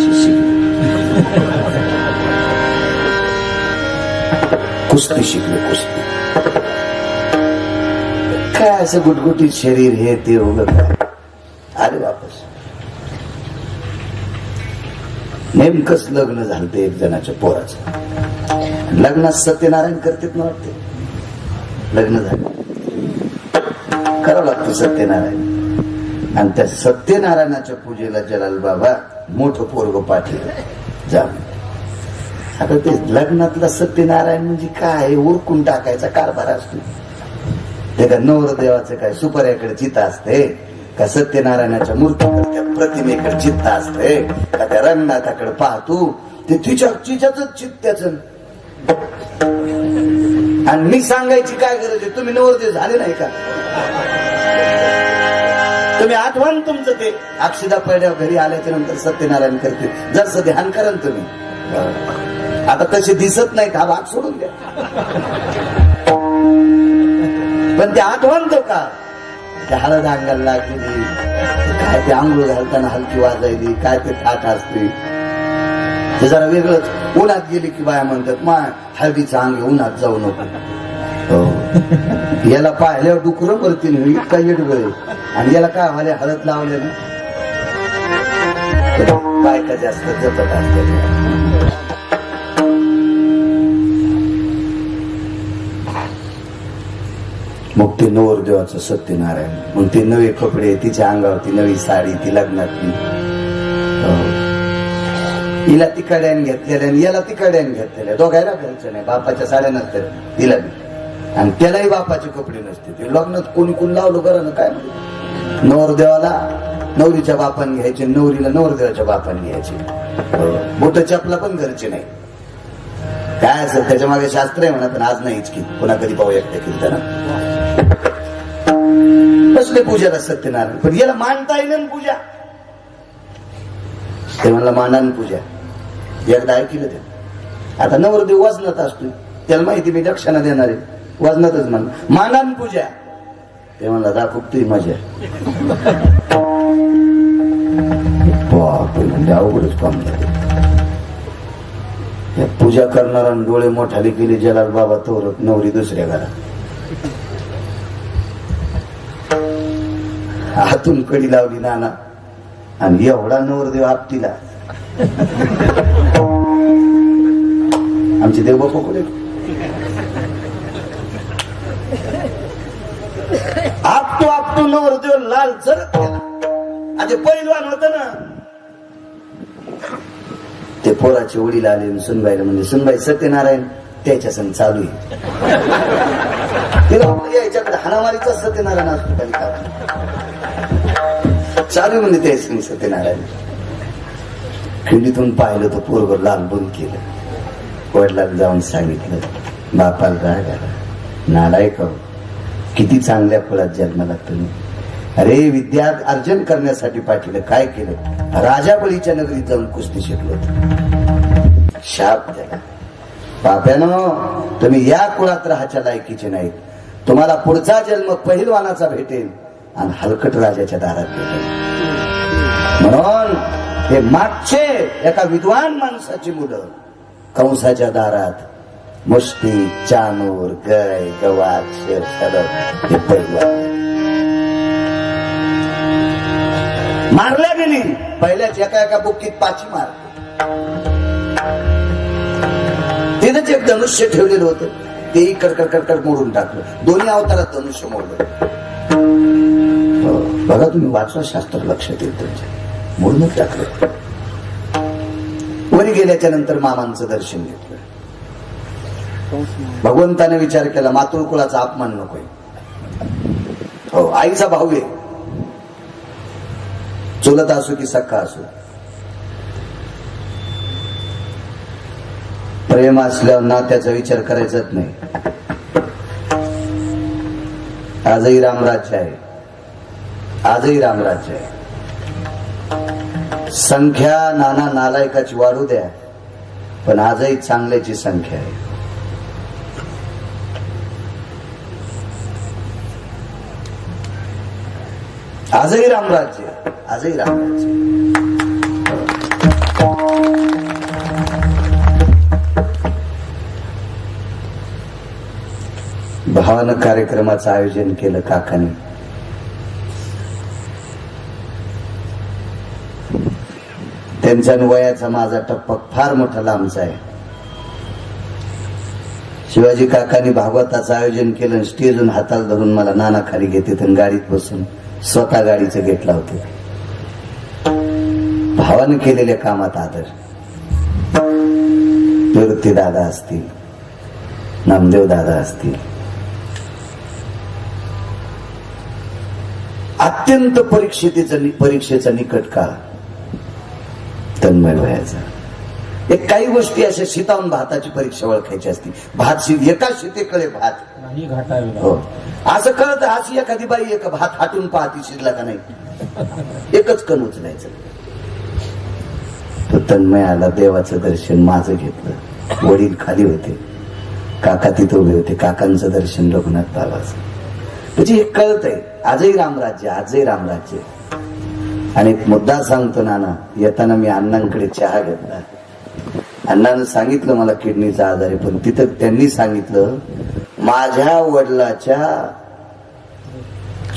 शिकले कुस्ती शिकले कुस्ती काय असं गुटगुटीत शरीर हे ते उगत आले वापस नेमकंच लग्न झालं ते एक जणाच्या पोराचं लग्नात सत्यनारायण करतेत ना वाटते लग्न झालं करावं लागतं सत्यनारायण आणि त्या सत्यनारायणाच्या पूजेला जलाल बाबा मोठं पोरग पाठवलं जाऊन आता ते लग्नातला सत्यनारायण म्हणजे काय? उरकून टाकायचा कारभार असतो. ते का नवरदेवाचं काय सुपर्याकडे चित्त असते? का सत्यनारायणाच्या मूर्तीकडे त्या प्रतिमेकडे चित्त असते? का त्या रंगनाथाकडे पाहतो? ते तिच्या तिच्याच चित्त्याच आणि मी सांगायची काय गरज आहे? तुम्ही नवरदेव झाले नाही का? तुम्ही आठवण तुमचं ते. अक्षदा पडल्या घरी आल्याच्यानंतर सत्यनारायण करते. जसं ध्यान करा तुम्ही. आता तसे दिसत नाहीत हा भाग सोडून द्या. पण ते आठवणतो का? हळद अंगाला लागलेली काय ते आंघोळ घालताना हलकी वाजायली. काय ते थाट असते. ते जरा वेगळंच. उन्हात गेली की बाया म्हणतात मा हळदीचं अंग उन्हात जाऊ नको. हो. याला पाहिल्यावर डुकरं मरतील इतका येडगळ. आणि याला काय आम्हाला हळद लावले ना? बायका जास्त जपत मग ते नवरदेवाचं सत्यनारायण. मग ते नवे कपडे तिच्या अंगावरती नवी साडी ती लग्नातली हिला हिला तिकड्यान घेतलेल्या आणि याला तिकड्यान घेतलेल्या. दोघायला घ्यायचं नाही बापाच्या साड्या नसतात तिला आणि त्यालाही बापाचे कपडे नसते. ते लग्नात कोणी कोण लावलं बरं ना काय म्हणतो नवरदेवाला नवरीच्या बापाने घ्यायचे नवरीला नवरदेवाच्या बापाने घ्यायचे. बोट चपला पण घरचे नाही. काय असं त्याच्यामागे शास्त्र आहे म्हणा पण आज नाहीच की. पुन्हा कधी पाहू एकटे कीर्तन. कसले पूजाला सत्यनारायण? पण याला मानता येईल ना पूजा. ते म्हणला मानान पूजा. एकदा ऐकलं ते. आता नवरदेव वजनात असतो त्याला माहिती मी दक्षिणा देणार आहे. वजनातच म्हणलं मानान पूजा. ते म्हणला दाखव तुही मजा बापरे, म्हणजे अवघडच काम झाले. पूजा करणारा आणि डोळे मोठाले केले जलाल बाबा तोरत नवरी दुसऱ्या घरात. हातून कडी लावली नाना आणि एवढा नवरदेव आपटीला. आमचे देव बापा कुठे? आपटू नवर नवरदेव लाल जरत गेला. आणि पहिलवान होत ना ते पोराचे वडील आले सुनबाईला म्हणजे सुनबाई सत्यनारायण त्याच्या संग चालू आहे. याच्याकडे हाणामारीचा सत्यनारायण असतो का चालू आहे म्हणजे त्या संग सत्यनारायण. खिंडीतून पाहिलं तर पोरग लाल बंद केलं. वडिलांना जाऊन सांगितलं बापाला राग आला. नालायक आहो. किती चांगल्या फळात जन्माला तुम्ही? अरे विद्या अर्जन करण्यासाठी पाठवलं काय केलं? राजा बळीच्या नगरीत जाऊन कुस्ती शिकलो. शाप त्याला. बाप्यानो तुम्ही या कुळात राहाच्या लायकीचे नाहीत. तुम्हाला पुढचा जन्म पहिलवानाचा भेटेल आणि हलकट राजाच्या दारात भेटेल. म्हणून हे मागचे एका विद्वान माणसाची मुलं कंसाच्या दारात मुष्टी चानूर गय गवात शेर सलग हे पहिलवान मारल्या गेली. पहिल्याच एका एका बुक्कीत पाची मार. तिथंच एक धनुष्य ठेवलेलं होतं. तेही कडकड कडकड मोडून टाकलं. दोन्ही अवतारात धनुष्य मोडलं. हो, बघा तुम्ही वाचवा शास्त्र लक्षात येईल तुमच्या मोडूनच टाकलं. वरी गेल्याच्यानंतर मामांचं दर्शन घेतलं. भगवंताने विचार केला मातृकुळाचा अपमान नकोय. हो आईचा भाऊ आहे. चुलत असो की सख्खा असो. प्रेम असल्यावर नात्याचा विचार करायचाच नाही. आजही रामराज्य आहे. आजही रामराज्य आहे. संख्या नाना नालायकाची वाढू द्या पण आजही चांगल्याची संख्या आहे. आजही रामराज्य आजही रामराज्य भावन कार्यक्रमाचं आयोजन केलं काकाने. त्यांच्या वयाचा माझा टप्पा फार मोठा लांबचा आहे. शिवाजी काकानी भागवताचं आयोजन केलं स्टेजून हाताला धरून मला नाना खाली घेते गाडीत बसून स्वतः गाडीचं गेट लावते. भावानं केलेल्या कामात आदर. निवृत्ती दादा असतील नामदेव दादा असतील. अत्यंत परीक्षेचा परीक्षेचा निकट काळ तन्मय व्हायचा एक काही गोष्टी अशा शीतावून भाताची परीक्षा ओळखायची असती भात एका शीतेकडे भात. नाही घाटावे हो. असं कळत अशी एखादी बाई एक भात हाटून पाहती शिरला का नाही? एकच कण उचलायचं. तो तन्मय आला देवाचं दर्शन माझं घेतलं. वडील खाली होते. काका तिथे उभे होते. काकांचं दर्शन रघुनाथ बाबाचं. म्हणजे हे कळत आहे आजही रामराज्य आजही रामराज्य आणि एक मुद्दा सांगतो नाना. येताना मी अण्णांकडे चहा घेतला. अण्णानं सांगितलं मला किडनीचा आजार आहे पण तिथं त्यांनी सांगितलं माझ्या वडिलाच्या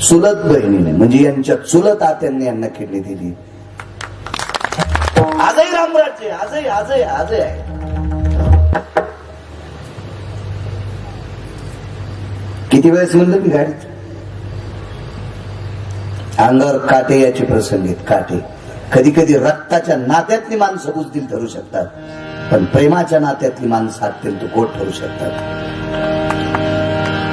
चुलत बहिणीने म्हणजे यांच्या चुलत आत्यांनी यांना किडनी दिली. आजही रामराज्य आजही आजही आजही आहे. किती वेळेस म्हणलं मी गाडीत? अंगावर काटे याचे प्रसंग आहेत काटे. कधी कधी रक्ताच्या नात्यातली माणसं बुजतील ठरू शकतात. पण प्रेमाच्या नात्यातली माणसं आतील गोट ठरू शकतात.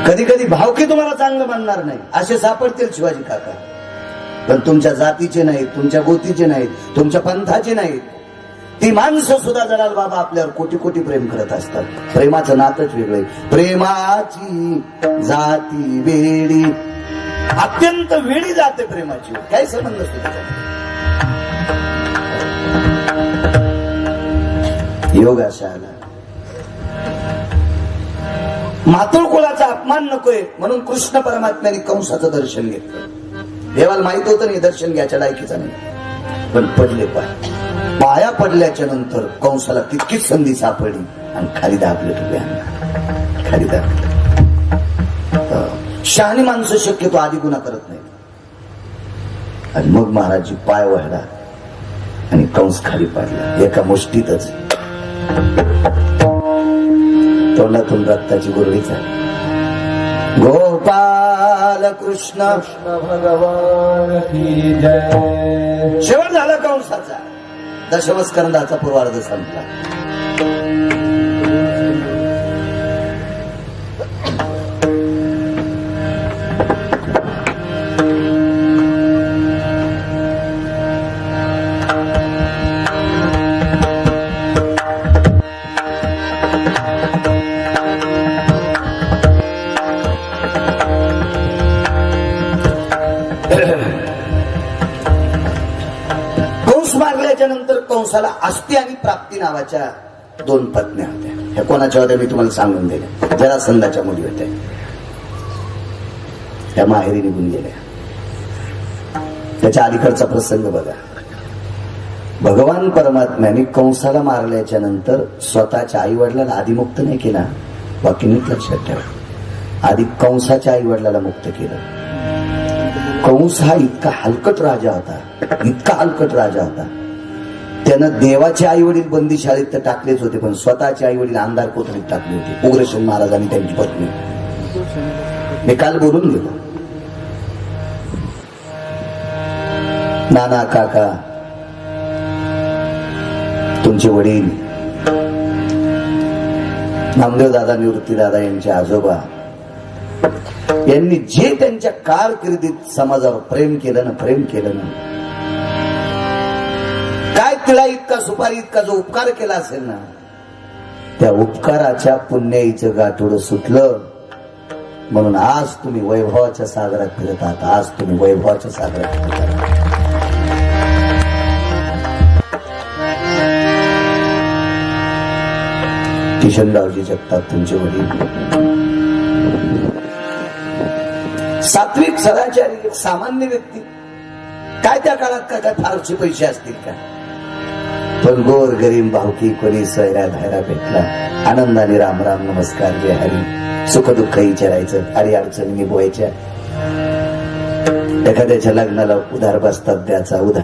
कधी कधी भावकी तुम्हाला चांगलं मानणार नाही. असे सापडतील शिवाजी काका. पण तुमच्या जातीचे नाहीत तुमच्या गोतीचे नाहीत तुमच्या पंथाचे नाहीत. ती माणसं सुद्धा जणाल बाबा आपल्यावर कोटी कोटी प्रेम करत असतात. प्रेमाचं नातच वेगळं आहे. प्रेमाची जाती वेळी अत्यंत वेळी जाते प्रेमाची. काही संबंध असतो योगाशाला. मातृकुळाचा अपमान नकोय म्हणून कृष्ण परमात्म्याने कंसाचं दर्शन घेतलं. देवाला माहीत होतं नाही दर्शन घ्यायच्या लायकीचं नाही. पण पडले पाय. पाया पडल्याच्या नंतर कंसाला तितकीच संधी सापडली आणि खाली दाबले तुम्ही खाली दाबले. शहाणी माणसं शक्यतो आधी गुन्हा करत नाही आणि मग महाराजजी पाय वाढला आणि कंस खाली पाडला. एका मुष्टीतच. तोंडातून रक्ताची गुरळी झाली. गोपाल कृष्ण. कृष्ण भगवान की जय शेवट झाला कंसाचा. दशमस्कंदाचा पूर्वार्ध संपला. कंस मारल्याच्या नंतर कंसाला आस्ती आणि प्राप्ती नावाच्या दोन पत्न्या होत्या. ह्या कोणाच्या होत्या मी तुम्हाला सांगून दिल्या. जरासंधाच्या मुली होत्या. त्या माहेरी निघून गेल्या. त्याच्या अलीकडचा प्रसंग बघा. भगवान परमात्म्याने कंसाला मारल्याच्या नंतर स्वतःच्या आई वडिलाला आधी मुक्त नाही केला. बाकी नीट लक्षात ठेवा. आधी कंसाच्या आई वडिलाला मुक्त केलं. कंस हा इतका हलकट राजा होता. इतका हलकट राजा होता. त्यानं देवाचे आई वडील बंदीशाळेत तर टाकलेच होते पण स्वतःचे आई वडील आमदार कोथळीत टाकले होते. उग्रसेन महाराज आणि त्यांची पत्नी. मी काल बोलून गेलो. नाना काका तुमचे वडील. नामदेव दादा निवृत्ती दादा यांचे आजोबा. यांनी जे त्यांच्या कारकिर्दीत समाजावर प्रेम केलं ना प्रेम केलं ना. काय तिला इतका सुपारी इतका जो उपकार केला असेल ना त्या उपकाराच्या पुण्याईचं गाठोडं सुटलं. म्हणून आज तुम्ही वैभवाच्या सागरात फिरत आहात. आज तुम्ही वैभवाच्या सागरात फिरत आहात. किशनरावजी जगताप तुमचे वडील. सात्विक सदाचारी सामान्य व्यक्ती. काय त्या काळात काय काय फारसे पैसे असतील का? पण गोर गरीब भावकी कोणी सैरा धायरा भेटला. आनंदाने राम राम नमस्कार जय हरी. सुख दुःख विचारायचं अडी अडचणी निभवायच्या. एखाद्याच्या लग्नाला उधार बसतात त्याचा उधार